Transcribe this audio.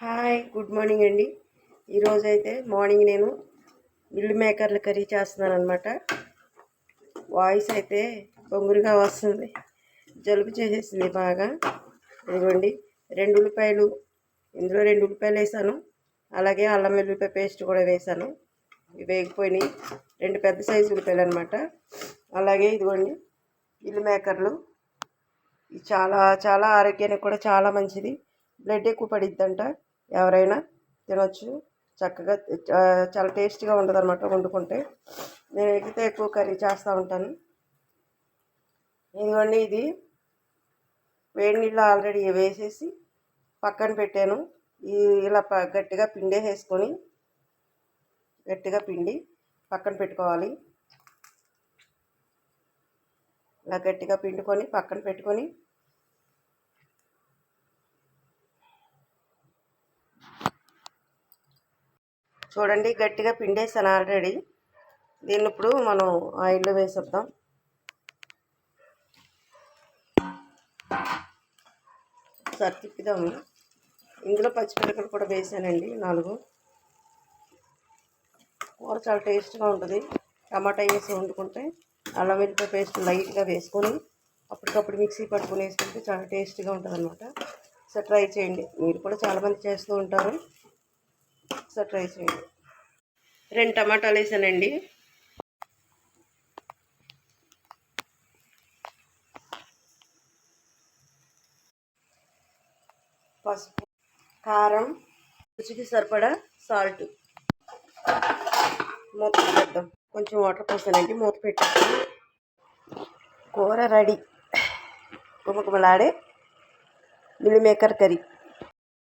Hi good morning అండి. ఈరోజు అయితే మార్నింగ్ నేను మిల్ మేకర్ల కర్రీ చేస్తున్నాను అనమాట వాయిస్ అయితే బొంగురుగా వస్తుంది. జలుబు చేసేసింది బాగా. ఇదిగోండి రెండు ఉల్లిపాయలు ఇందులో రెండు ఉల్లిపాయలు వేసాను. అలాగే అల్లం వెల్లుల్లిపాయ పేస్ట్ కూడా వేసాను. ఇవి వేగిపోయినాయి. రెండు పెద్ద సైజు ఉల్లిపాయలు అనమాట అలాగే ఇదిగోండి మిల్ మేకర్లు. ఇది చాలా చాలా ఆరోగ్యానికి కూడా చాలా మంచిది. బ్లడ్ ఎక్కువ పడిద్దంట. ఎవరైనా తినొచ్చు. చక్కగా చాలా టేస్టీగా ఉంటుంది అనమాట వండుకుంటే. నేను ఎగితే ఎక్కువ కర్రీ చేస్తూ ఉంటాను. ఇదిగోండి ఇది. వేడి నీళ్ళు ఆల్రెడీ వేసేసి పక్కన పెట్టాను. ఇలా ప- గట్టిగా పిండేసేసుకొని గట్టిగా పిండి పక్కన పెట్టుకోవాలి. ఇలా గట్టిగా పిండుకొని పక్కన పెట్టుకొని చూడండి గట్టిగా పిండేసాను ఆల్రెడీ దీన్ని ఇప్పుడు మనం ఆయిల్లో వేసేద్దాం. ఒకసారి తిప్పుదాము ఇందులో పచ్చిమిరపకాయలు కూడా వేసానండి నాలుగు. కూర చాలా టేస్ట్గా ఉంటుంది. టమాటా వేసి వండుకుంటే అల్లం వెల్లిపాయ పేస్ట్ లైట్గా వేసుకొని అప్పటికప్పుడు మిక్సీ పట్టుకొని వేసుకుంటే చాలా టేస్ట్గా ఉంటుంది అనమాట ట్రై చేయండి. మీరు కూడా చాలామంది చేస్తూ ఉంటారు. ఒకసారి ట్రై చేయండి. రెండు టమాటాలు వేసానండి. పసుపు కారం రుచికి సరిపడా సాల్ట్. మూత పెట్టేద్దాం. కొంచెం వాటర్ పోసానండి. మూత పెట్టేద్దాం. కూర రెడీ. గుమగుమలాడే మిల్ మేకర్ కర్రీ.